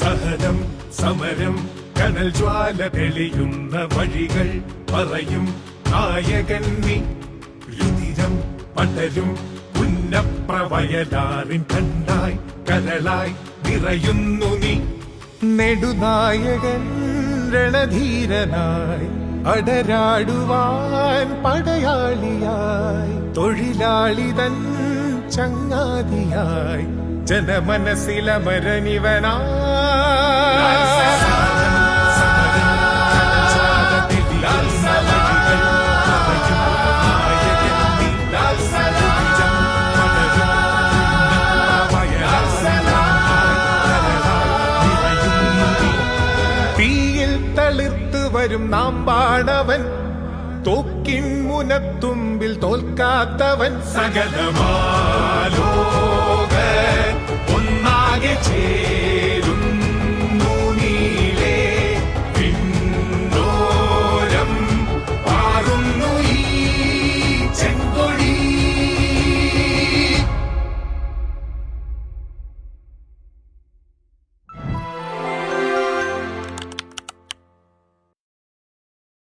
സഹനം സമരം കനൽ ജ്വാല തെളിയുന്ന വഴികൾ പറയും. നായകൻ നീ രുതിരം പടരും പുന്നപ്രവയലാറിൻ കണ്ടായി കരളായി നിറയുന്നു നീ. നെടുനായകൻ രണധീരനായി അടരാടുവാൻ പടയാളിയായി തൊഴിലാളിതൻ ചങ്ങാതിയായി തീയിൽ തളിർത്ത് വരും നാം പാടവൻ തോക്കിൻ മുനത്തുമ്പിൽ തോൽക്കാത്തവൻ സകലമാലോക ഒന്നാകെ ചേരും